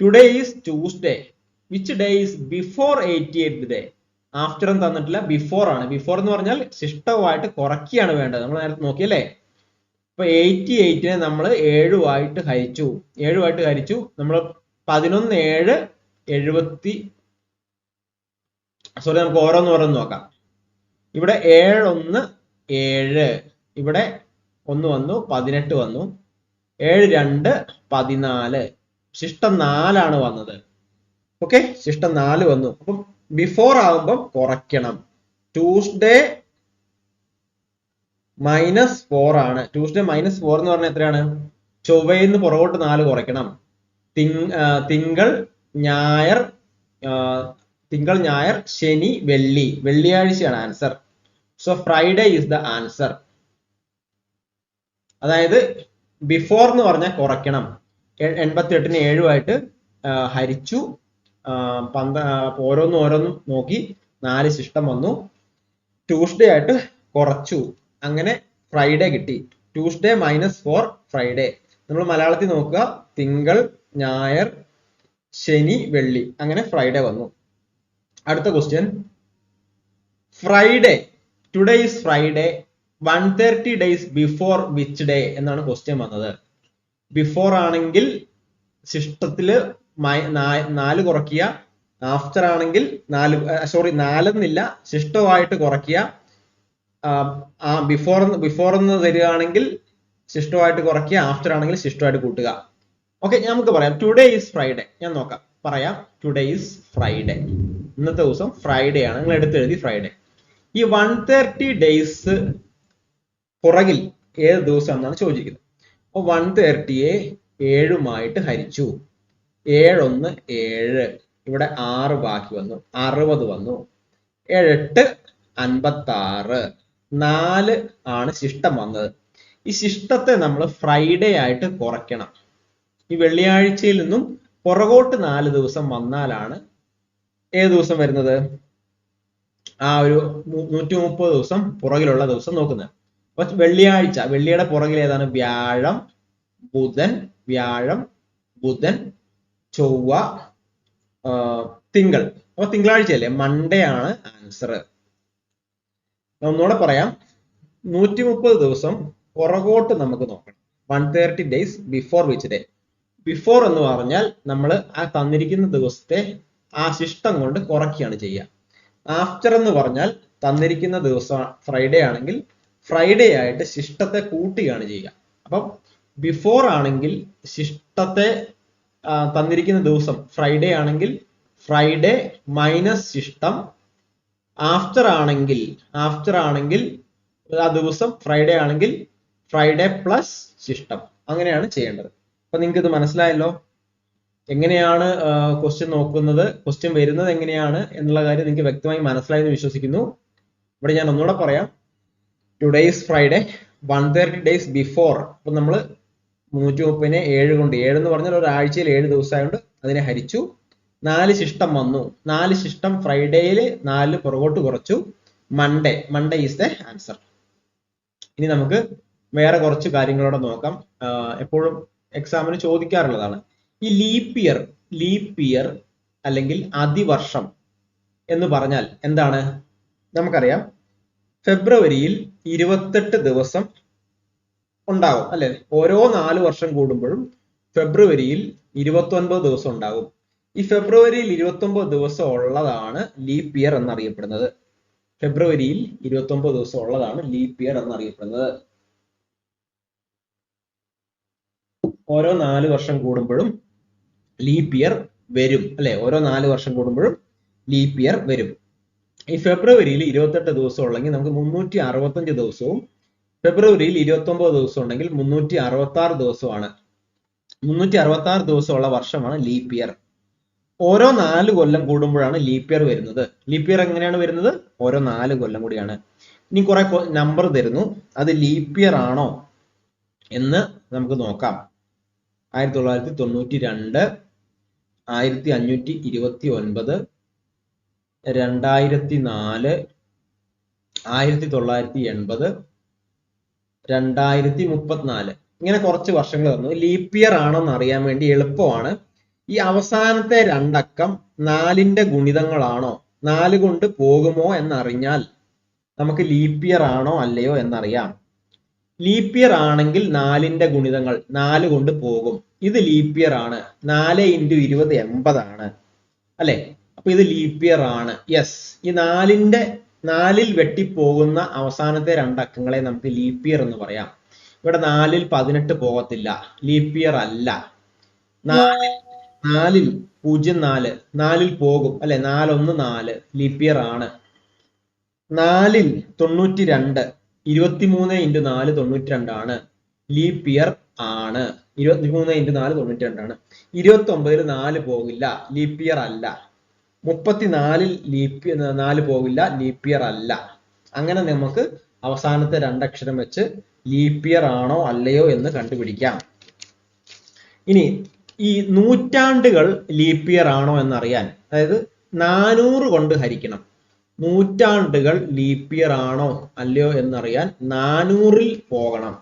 Today is Tuesday which day is before eighty eight day after എന്ന് തന്നിട്ടില്ല before ആണ്. Before എന്ന് പറഞ്ഞാൽ ശിഷ്ടമായിട്ട് കുറയ്ക്കുകയാണ് വേണ്ടത്. നമ്മൾ നേരത്തെ നോക്കി അല്ലേ? ഇപ്പൊ എയ്റ്റി എയ്റ്റിനെ നമ്മൾ ഏഴുമായിട്ട് ഹരിച്ചു. ഏഴുമായിട്ട് ഹരിച്ചു. നമ്മൾ പതിനൊന്ന് ഏഴ് എഴുപത്തി സോറി നമുക്ക് ഓരോന്ന് ഓരോന്ന് നോക്കാം. ഇവിടെ ഏഴൊന്ന് ഏഴ് ഇവിടെ ഒന്ന് വന്നു പതിനെട്ട് വന്നു. ഏഴ് രണ്ട് പതിനാല് ശിഷ്ടം നാലാണ് വന്നത്. ഓക്കെ ശിഷ്ടം നാല് വന്നു. അപ്പം ബിഫോർ ആകുമ്പം കുറയ്ക്കണം. ട്യൂസ്ഡേ മൈനസ് ഫോർ ആണ്. ട്യൂസ്ഡേ മൈനസ് ഫോർ എന്ന് പറഞ്ഞാൽ എത്രയാണ്? ചൊവ്വയിന്ന് പുറകോട്ട് നാല് കുറയ്ക്കണം. തിങ്കൾ ഞായർ തിങ്കൾ ഞായർ ശനി വെള്ളി. വെള്ളിയാഴ്ചയാണ് answer so Friday is the answer അതായത് ബിഫോർ എന്ന് പറഞ്ഞാൽ കുറയ്ക്കണം. എൺപത്തി എട്ടിന് ഏഴുമായിട്ട് ഹരിച്ചു പന്ത ഓരോന്നും ഓരോന്നും നോക്കി നാല് ശിഷ്ടം വന്നു. ട്യൂസ്ഡേ ആയിട്ട് കുറച്ചു. അങ്ങനെ ഫ്രൈഡേ കിട്ടി. Tuesday minus four Friday. നമ്മൾ മലയാളത്തിൽ നോക്കുക തിങ്കൾ ഞായർ ശനി വെള്ളി. അങ്ങനെ ഫ്രൈഡേ വന്നു. അടുത്ത question Friday. Today is Friday one thirty days before which day എന്നാണ് ക്വസ്റ്റ്യൻ വന്നത്. ബിഫോർ ആണെങ്കിൽ നാ- നാല് കുറയ്ക്കുക. ആഫ്റ്റർ ആണെങ്കിൽ നാല് സോറി നാലെന്നില്ല ശിഷ്ടമായിട്ട് കുറയ്ക്കുക. ആ ബിഫോർ ബിഫോർ എന്ന് തരികയാണെങ്കിൽ ശിഷ്ടമായിട്ട് കുറയ്ക്കുക. ആഫ്റ്റർ ആണെങ്കിൽ ശിഷ്ടമായിട്ട് കൂട്ടുക. ഓക്കെ നമുക്ക് പറയാം. ടുഡേ ഈസ് ഫ്രൈഡേ ഞാൻ നോക്കാം. പറയാം. ടുഡേ ഈസ് ഫ്രൈഡേ ഇന്നത്തെ ദിവസം ഫ്രൈഡേ ആണ്. നിങ്ങൾ എടുത്തെഴുതി ഫ്രൈഡേ ഈ വൺ തേർട്ടി ഡേയ്സ് പുറകിൽ ഏത് ദിവസം എന്നാണ് ചോദിക്കുന്നത്? അപ്പൊ വൺ തേർട്ടിയെ ഏഴുമായിട്ട് ഹരിച്ചു. ഏഴൊന്ന് ഏഴ്. ഇവിടെ ആറ് ബാക്കി വന്നു. അറുപത് വന്നു. എട്ട് അൻപത്തി ആറ് നാല് ആണ് ശിഷ്ടം വന്നത്. ഈ ശിഷ്ടത്തെ നമ്മൾ ഫ്രൈഡേ ആയിട്ട് കുറയ്ക്കണം. ഈ വെള്ളിയാഴ്ചയിൽ നിന്നും പുറകോട്ട് നാല് ദിവസം വന്നാലാണ് ഏത് ദിവസം വരുന്നത്? ആ ഒരു നൂറ്റി മുപ്പത് ദിവസം പുറകിലുള്ള ദിവസം നോക്കുന്നത്. വെള്ളിയാഴ്ച വെള്ളിയുടെ പുറകിൽ ഏതാണ്? വ്യാഴം ബുധൻ വ്യാഴം ബുധൻ ചൊവ്വ തിങ്കൾ. അപ്പൊ തിങ്കളാഴ്ച അല്ലേ? മൺഡേ ആണ് ആൻസർ ഒന്നുകൂടെ പറയാം. നൂറ്റി മുപ്പത് ദിവസം പുറകോട്ട് നമുക്ക് നോക്കണം. One thirty days before which day before എന്ന് പറഞ്ഞാൽ നമ്മൾ ആ തന്നിരിക്കുന്ന ദിവസത്തെ ആ ശിഷ്ടം കൊണ്ട് കുറയ്ക്കുകയാണ് ചെയ്യുക. ആഫ്റ്റർ എന്ന് പറഞ്ഞാൽ തന്നിരിക്കുന്ന ദിവസം ഫ്രൈഡേ ആണെങ്കിൽ ഫ്രൈഡേ ആയിട്ട് ശിഷ്ടത്തെ കൂട്ടുകയാണ് ചെയ്യുക. അപ്പം ബിഫോർ ആണെങ്കിൽ ശിഷ്ടത്തെ തന്നിരിക്കുന്ന ദിവസം ഫ്രൈഡേ ആണെങ്കിൽ ഫ്രൈഡേ മൈനസ് ശിഷ്ടം. ആഫ്റ്റർ ആണെങ്കിൽ ആഫ്റ്റർ ആണെങ്കിൽ ആ ദിവസം ഫ്രൈഡേ ആണെങ്കിൽ ഫ്രൈഡേ പ്ലസ് ശിഷ്ടം. അങ്ങനെയാണ് ചെയ്യേണ്ടത്. അപ്പൊ നിങ്ങൾക്ക് ഇത് മനസ്സിലായല്ലോ? എങ്ങനെയാണ് ക്വസ്റ്റ്യൻ നോക്കുന്നത്? ക്വസ്റ്റ്യൻ വരുന്നത് എങ്ങനെയാണ് എന്നുള്ള കാര്യം നിങ്ങൾക്ക് വ്യക്തമായി മനസ്സിലായെന്ന് വിശ്വസിക്കുന്നു. ഇവിടെ ഞാൻ ഒന്നുകൂടെ പറയാം. Today is Friday one thirty days before അപ്പൊ നമ്മൾ മുന്നൂറ്റി മുപ്പതിനെ ഏഴ് കൊണ്ട് ഏഴ് എന്ന് പറഞ്ഞാൽ ഒരാഴ്ചയിൽ ഏഴ് ദിവസമായതുകൊണ്ട് അതിനെ ഹരിച്ചു. നാല് ശിഷ്ടം വന്നു. നാല് ശിഷ്ടം ഫ്രൈഡേയിൽ നാല് പുറകോട്ട് കുറച്ചു. Monday Monday is the answer ഇനി നമുക്ക് വേറെ കുറച്ച് കാര്യങ്ങളോടെ നോക്കാം. എപ്പോഴും എക്സാമിന് ചോദിക്കാറുള്ളതാണ്. ഈ ലീപ്പ് ഇയർ ലീപ്പ് ഇയർ അല്ലെങ്കിൽ അതിവർഷം എന്ന് പറഞ്ഞാൽ എന്താണ്? നമുക്കറിയാം. ഫെബ്രുവരിയിൽ ഇരുപത്തെട്ട് ദിവസം ഉണ്ടാകും അല്ലെ? ഓരോ നാല് വർഷം കൂടുമ്പോഴും ഫെബ്രുവരിയിൽ ഇരുപത്തി ഒൻപത് ദിവസം ഉണ്ടാകും ഈ ഫെബ്രുവരിയിൽ ഇരുപത്തി ഒമ്പത് ദിവസം ഉള്ളതാണ് ലീപ് ഇയർ എന്നറിയപ്പെടുന്നത്. ഫെബ്രുവരിയിൽ ഇരുപത്തി ഒമ്പത് ദിവസം ഉള്ളതാണ് ലീപ് ഇയർ എന്നറിയപ്പെടുന്നത്. ഓരോ നാല് വർഷം കൂടുമ്പോഴും ലീപ് ഇയർ വരും. അല്ലെ? ഓരോ നാല് വർഷം കൂടുമ്പോഴും ലീപ് ഇയർ വരും. ഈ ഫെബ്രുവരിയിൽ ഇരുപത്തെട്ട് ദിവസം ഉള്ളെങ്കിൽ നമുക്ക് മുന്നൂറ്റി അറുപത്തഞ്ച് ദിവസവും ഫെബ്രുവരിയിൽ ഇരുപത്തി ഒമ്പത് ദിവസം ഉണ്ടെങ്കിൽ മുന്നൂറ്റി അറുപത്തി ആറ് ദിവസമാണ് മുന്നൂറ്റി അറുപത്തി ആറ് ദിവസമുള്ള വർഷമാണ് ലീപ് ഇയർ. ഓരോ നാല് കൊല്ലം കൂടുമ്പോഴാണ് ലീപ് ഇയർ വരുന്നത്. ലീപ് ഇയർ എങ്ങനെയാണ് വരുന്നത്? ഓരോ നാല് കൊല്ലം കൂടിയാണ്. ഇനി കുറെ നമ്പർ തരുന്നു. അത് ലീപ് ഇയർ ആണോ എന്ന് നമുക്ക് നോക്കാം. ആയിരത്തി തൊള്ളായിരത്തി തൊണ്ണൂറ്റി രണ്ട് ആയിരത്തി അഞ്ഞൂറ്റി ഇരുപത്തി ഒൻപത് രണ്ടായിരത്തി നാല് ആയിരത്തി തൊള്ളായിരത്തി എൺപത് രണ്ടായിരത്തി മുപ്പത്തിനാല് ഇങ്ങനെ കുറച്ച് വർഷങ്ങൾ തന്നു ലീപ് ഇയർ ആണോ എന്ന് അറിയാൻ വേണ്ടി എളുപ്പമാണ്. ഈ അവസാനത്തെ രണ്ടക്കം നാലിന്റെ ഗുണിതങ്ങളാണോ? നാല് കൊണ്ട് പോകുമോ എന്നറിഞ്ഞാൽ നമുക്ക് ലീപ് ഇയർ ആണോ അല്ലയോ എന്നറിയാം. ലീപ് ഇയർ ആണെങ്കിൽ നാലിന്റെ ഗുണിതങ്ങൾ നാല് കൊണ്ട് പോകും. ഇത് ലീപ് ഇയർ ആണ്. നാല് ഇന്റു ഇരുപത് എൺപതാണ് അല്ലെ? അപ്പൊ ഇത് ലീപ് ഇയർ ആണ്. യെസ് ഈ നാലിന്റെ നാലിൽ വെട്ടിപ്പോകുന്ന അവസാനത്തെ രണ്ടക്കങ്ങളെ നമുക്ക് ലീപ് ഇയർ എന്ന് പറയാം. ഇവിടെ നാലിൽ പതിനെട്ട് പോകത്തില്ല. ലീപ് ഇയർ അല്ല. നാലിൽ നാലിൽ പൂജ്യം നാല് നാലിൽ പോകും. അല്ലെ? നാലൊന്ന് നാല് ലീപ് ഇയർ ആണ്. നാലിൽ തൊണ്ണൂറ്റി രണ്ട് ഇരുപത്തിമൂന്ന് ഇന്റു നാല് തൊണ്ണൂറ്റി രണ്ടാണ് ലീപ് ഇയർ ആണ്. ഇരുപത്തിമൂന്ന് ഇന്റു നാല് തൊണ്ണൂറ്റി രണ്ടാണ് ഇരുപത്തി ഒമ്പതിൽ നാല് പോകില്ല. ലീപ് ഇയർ അല്ല. മുപ്പത്തിനാലിൽ ലീപ്പ് നാല് പോകില്ല ലീപ് ഇയർ അല്ല. അങ്ങനെ നമുക്ക് അവസാനത്തെ രണ്ടക്ഷരം വെച്ച് ലീപ് ഇയർ ആണോ അല്ലയോ എന്ന് കണ്ടുപിടിക്കാം. ഇനി ഈ നൂറ്റാണ്ടുകൾ ലീപ് ഇയർ ആണോ എന്നറിയാൻ അതായത് നാനൂറ് കൊണ്ട് ഹരിക്കണം. നൂറ്റാണ്ടുകൾ ലീപ് ഇയർ ആണോ അല്ലയോ എന്നറിയാൻ നാനൂറിൽ പോകണം.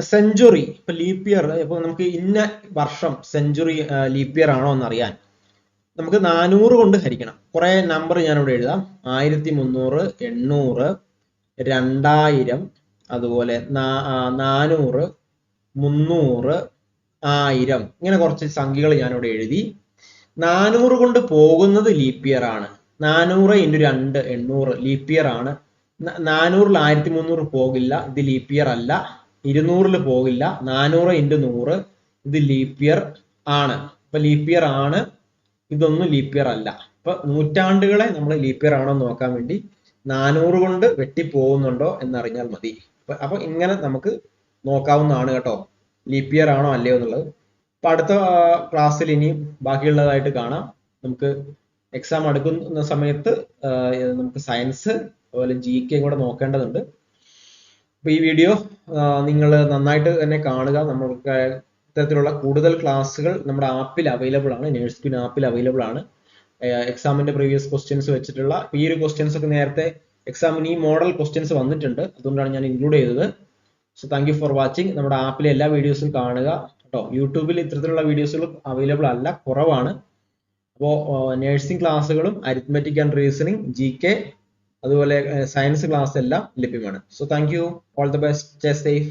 സെഞ്ചുറി ഇപ്പൊ ലീപ് ഇയർ ഇപ്പൊ നമുക്ക് ഇന്ന വർഷം സെഞ്ചുറി ലീപ് ഇയർ ആണോ എന്നറിയാൻ. നമുക്ക് നാനൂറ് കൊണ്ട് ഹരിക്കണം. കുറെ നമ്പർ ഇവിടെ എഴുതാം. ആയിരത്തി മുന്നൂറ് എണ്ണൂറ് രണ്ടായിരം അതുപോലെ നാനൂറ് മുന്നൂറ് ആയിരം. ഇങ്ങനെ കുറച്ച് സംഖ്യകൾ ഞാനിവിടെ എഴുതി. നാനൂറ് കൊണ്ട് പോകുന്നത് ലീപ്പ് ഇയർ ആണ്. നാനൂറ് ഇന്റു രണ്ട് എണ്ണൂറ് ലീപ്പ് ഇയർ ആണ്. നാനൂറിൽ ആയിരത്തി മുന്നൂറ് പോകില്ല ഇത് ലീപ്പ് ഇയർ അല്ല. ഇരുന്നൂറിൽ പോകില്ല നാനൂറ് ഇന്റു നൂറ് ഇത് ലീപ്പ് ഇയർ ആണ്. ഇപ്പൊ ലീപ്പ് ഇയർ ആണ്. ഇതൊന്നും ലീപ്പ് ഇയർ അല്ല. അപ്പൊ നൂറ്റാണ്ടുകളെ നമ്മൾ ലീപ്പ് ഇയർ ആണോ നോക്കാൻ വേണ്ടി നാനൂറ് കൊണ്ട് വെട്ടി പോകുന്നുണ്ടോ എന്നറിഞ്ഞാൽ മതി. അപ്പൊ ഇങ്ങനെ നമുക്ക് നോക്കാവുന്നതാണ് കേട്ടോ. ലീപ്പ് ഇയർ ആണോ അല്ലയോ എന്നുള്ളത്. അപ്പൊ അടുത്ത ക്ലാസ്സിൽ ഇനി ബാക്കിയുള്ളതായിട്ട് കാണാം. നമുക്ക് എക്സാം അടുക്കുന്ന സമയത്ത് നമുക്ക് സയൻസ് അതുപോലെ ജി കെ കൂടെ നോക്കേണ്ടതുണ്ട്. അപ്പൊ ഈ വീഡിയോ നിങ്ങൾ നന്നായിട്ട് തന്നെ കാണുക. നമ്മൾക്ക് ഇത്തരത്തിലുള്ള കൂടുതൽ ക്ലാസ്സുകൾ നമ്മുടെ ആപ്പിൽ അവൈലബിൾ ആണ് നേഴ്സ് ആപ്പിൽ അവൈലബിൾ ആണ്. എക്സാമിന്റെ പ്രീവിയസ് ക്വസ്റ്റ്യൻസ് വെച്ചിട്ടുള്ള ഈ ഒരു ക്വസ്റ്റ്യൻസ് ഒക്കെ നേരത്തെ എക്സാമിന് ഈ മോഡൽ ക്വസ്റ്റ്യൻസ് വന്നിട്ടുണ്ട്. അതുകൊണ്ടാണ് ഞാൻ ഇൻക്ലൂഡ് ചെയ്തത്. So thank you for watching നമ്മുടെ ആപ്പിലെ എല്ലാ വീഡിയോസും കാണുക. കേട്ടോ യൂട്യൂബിൽ ഇത്തരത്തിലുള്ള വീഡിയോസുകൾ അവൈലബിൾ അല്ല കുറവാണ്. അപ്പോൾ നേഴ്സിംഗ് ക്ലാസ്സുകളും arithmetic and reasoning G K അതുപോലെ സയൻസ് ക്ലാസ് എല്ലാം ലഭ്യമാണ്. So thank you all the best safe